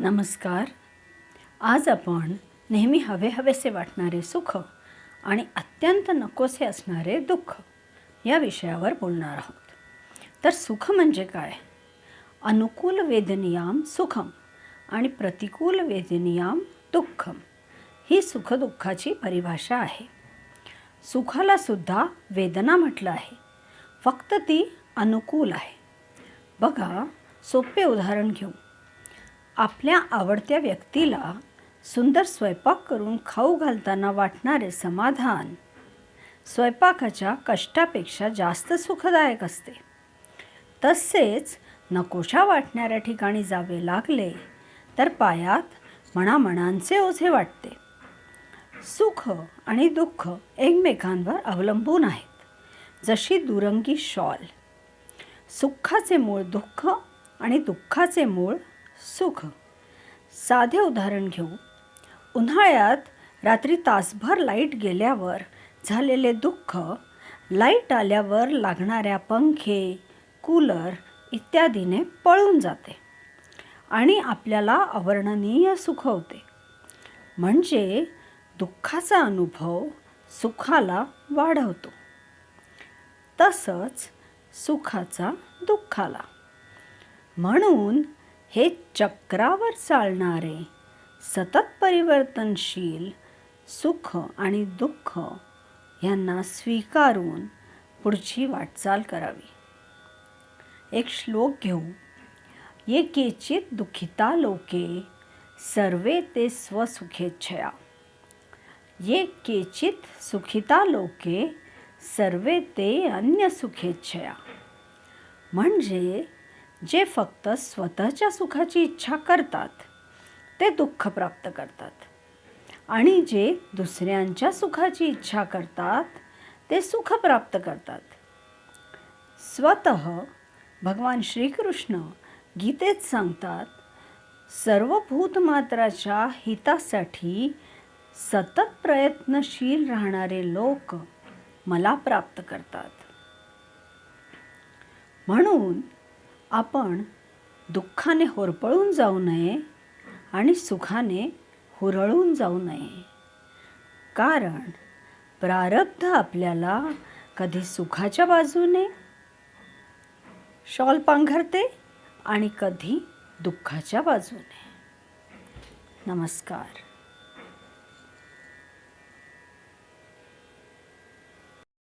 नमस्कार. आज आपण नेहमी हवे हवेसे वाटणारे सुख आणि अत्यंत नकोसे असणारे दुःख या विषयावर बोलणार आहोत. तर सुख म्हणजे काय? अनुकूल वेदनियाम सुखम आणि प्रतिकूल वेदनियाम दुःखम ही सुखदुःखाची परिभाषा आहे. सुखाला सुद्धा वेदना म्हटलं आहे. फक्त ती अनुकूल आहे. बघा सोपे उदाहरण घेऊ. आपल्या आवडत्या व्यक्तीला सुंदर स्वयंपाक करून खाऊ घालताना वाटणारे समाधान स्वयंपाकाच्या कष्टापेक्षा जास्त सुखदायक असते. तसेच नकोशा वाटणाऱ्या ठिकाणी जावे लागले तर पायात मणामणांचे ओझे वाटते. सुख आणि दुःख एकमेकांवर अवलंबून आहेत. जशी दुरंगी शॉल सुखाचे मूळ दुःख आणि दुःखाचे मूळ सुख. साधे उदाहरण घेऊ. उन्हाळ्यात रात्री तासभर लाइट गेल्यावर झालेले दुःख लाइट आल्यावर लागणाऱ्या पंखे कूलर इत्यादीने पळून जाते आणि आपल्याला अवर्णनीय सुख होते. म्हणजे दुःखाचा अनुभव सुखाला वाढवतो. तसंच सुखाचा दुःखाला. म्हणून हे चक्रावर चालणारे सतत परिवर्तनशील सुख आणि दुःख यांना स्वीकारून पुढची वाटचाल करावी. एक श्लोक घेऊ. ये केचित दुःखिता लोके सर्वे ते स्वसुखेच्छया. ये केचित सुखिता लोके सर्वे ते अन्य सुखेच्छया म्हणजे जे फक्त स्वतःच्या सुखाची इच्छा करतात ते दुःख प्राप्त करतात. आणि जे दुसऱ्यांच्या सुखाची इच्छा करतात ते सुख प्राप्त करतात. स्वत भगवान श्रीकृष्ण गीतेत सांगतात सर्व भूतमात्राच्या हितासाठी सतत प्रयत्नशील राहणारे लोक मला प्राप्त करतात. म्हणून आपण दुःखाने होरपळून जाऊ नये आणि सुखाने हुरळून जाऊ नये. कारण प्रारब्ध आपल्याला कधी सुखाच्या बाजूने शॉल पांघरते आणि कधी दुःखाच्या बाजूने. नमस्कार.